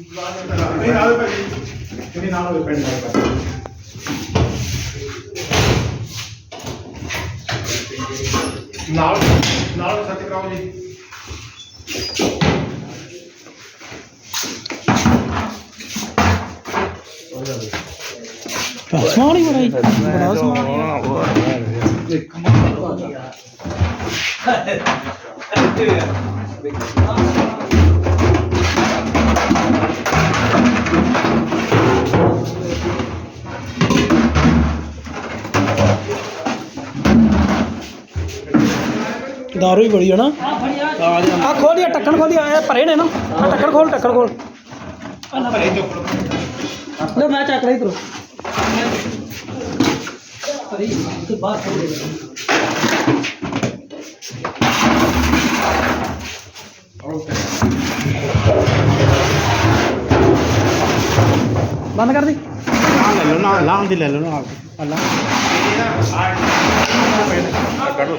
ਨਹੀਂ ਨਾਲ ਭਾਜੀ ਕਿਹਨੇ ਨਾਲ ਹੋਵੇ ਪਿੰਡ ਨਾਲ ਨਾਲ ਨਾਲ ਸੱਚ ਕਰਾਓ ਦਾਰੂ ਹੀ ਬੜੀ ਹੈ ਨਾ ਆ ਖੋਲਿਆ ਟੱਕਣ ਖੋਲਿਆ ਇਹ ਭਰੇ ਨੇ ਨਾ ਆ ਟੱਕਣ ਖੋਲ ਟੱਕਣ ਖੋਲ ਲੈ ਮੈਂ ਚੱਕ ਲਈ ਕਰੋ ਬੰਦ ਕਰ ਦੀ ਨਾਲ ਲੈ ਲਓ ਲਾਉਣ ਦੀ ਲੈ ਲਓ ਨਾਲ ਅੱਲਾ ਕੱਢੋ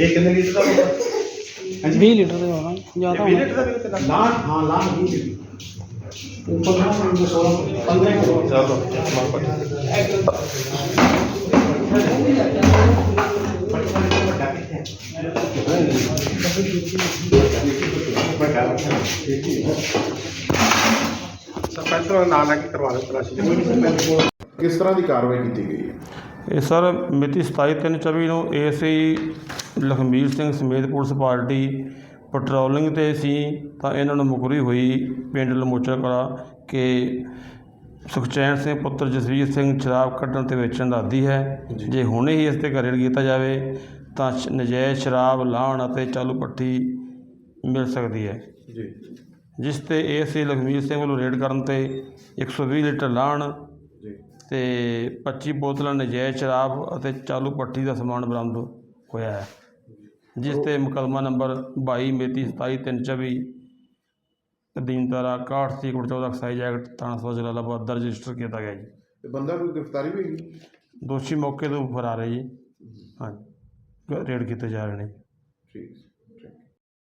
ਇਹ ਕਿੰਨੇ ਲੀਟਰ ਦਾ ਹੋਊਗਾ? 20 ਲੀਟਰ ਦੇ ਹੋਣਾ ਜ਼ਿਆਦਾ 20 ਹੋਣਾ ਲੀਟਰ ਦਾ ਵੀ ਕਿੰਨਾ? ਲਾਣ ਹਾਂ ਲਾਣ 20 ਲੀਟਰ। ਉੱਪਰ ਨਾ 16 15 ਕਿਲੋ। ਚਲੋ ਮਾਰ ਪਾ ਸਰਪੰਚ ਦਾ ਨਾਂ ਲੈ ਕੇ ਕਰਵਾ ਲਓ ਤਲਾਸ਼ੀ। ਕਿਸ ਤਰ੍ਹਾਂ ਦੀ ਕਾਰਵਾਈ ਕੀਤੀ ਗਈ ਹੈ? ਇਹ ਸਰ ਮਿਤੀ 27/3/24 ਨੂੰ ਏਐਸਆਈ ਲਖਮੀਰ ਸਿੰਘ ਸਮੇਤ ਪੁਲਿਸ ਪਾਰਟੀ ਪੈਟਰੋਲਿੰਗ ਤੇ ਸੀ ਤਾਂ ਇਹਨਾਂ ਨੂੰ ਮੁਕਰੀ ਹੋਈ ਪਿੰਡ ਲਮੋਚਾ ਕਲਾ ਕਿ ਸੁਖਚੈਨ ਸਿੰਘ ਪੁੱਤਰ ਜਸਵੀਰ ਸਿੰਘ ਸ਼ਰਾਬ ਕੱਢਣ ਤੇ ਵੇਚਣ ਦਾ ਆਦੀ ਹੈ। ਜੇ। ਹੁਣੇ ਹੀ ਇਸ ਤੇ ਘਰੇ ਕੀਤਾ ਜਾਵੇ ਤਾਂ ਨਜਾਇਜ਼ ਸ਼ਰਾਬ ਲਾਹਣ ਅਤੇ ਚਾਲੂ ਪੱਟੀ ਮਿਲ ਸਕਦੀ ਹੈ। ਜੀ। ਜਿਸ ਤੇ ਏਐਸਆਈ ਲਖਮੀਰ ਸਿੰਘ ਵੱਲੋਂ ਰੇਡ ਕਰਨ ਤੇ 120 ਲੀਟਰ ਲਾਹਣ ਤੇ 25 ਬੋਤਲਾਂ ਨਜਾਇਜ਼ ਸ਼ਰਾਬ ਅਤੇ ਚਾਲੂ ਪੱਟੀ ਦਾ ਸਮਾਨ ਬਰਾਮਦ ਹੋਇਆ ਹੈ ਜਿਸ ਤੇ ਮੁਕੱਦਮਾ ਨੰਬਰ 22 ਮੇਤੀ 27324 ਅਧੀਨ ਧਾਰਾ 61 ਸੀ 14 ਐਕਸਾਈਜ਼ ਐਕਟ ਥਾਣਾ ਸਦਰ ਜਲਾਲਾਬਾਦ ਦਰਜ ਰਜਿਸਟਰ ਕੀਤਾ ਗਿਆ ਜੀ। ਤੇ ਬੰਦਾ ਕੋਈ ਗ੍ਰਿਫਤਾਰੀ ਵੀ ਹੋਈ? ਦੋਸ਼ੀ ਮੌਕੇ ਤੋਂ ਫਰਾਰ ਹੈ ਜੀ। ਹਾਂਜੀ। ਰੇਡ ਕੀਤੇ ਜਾ ਰਹੇ ਨੇ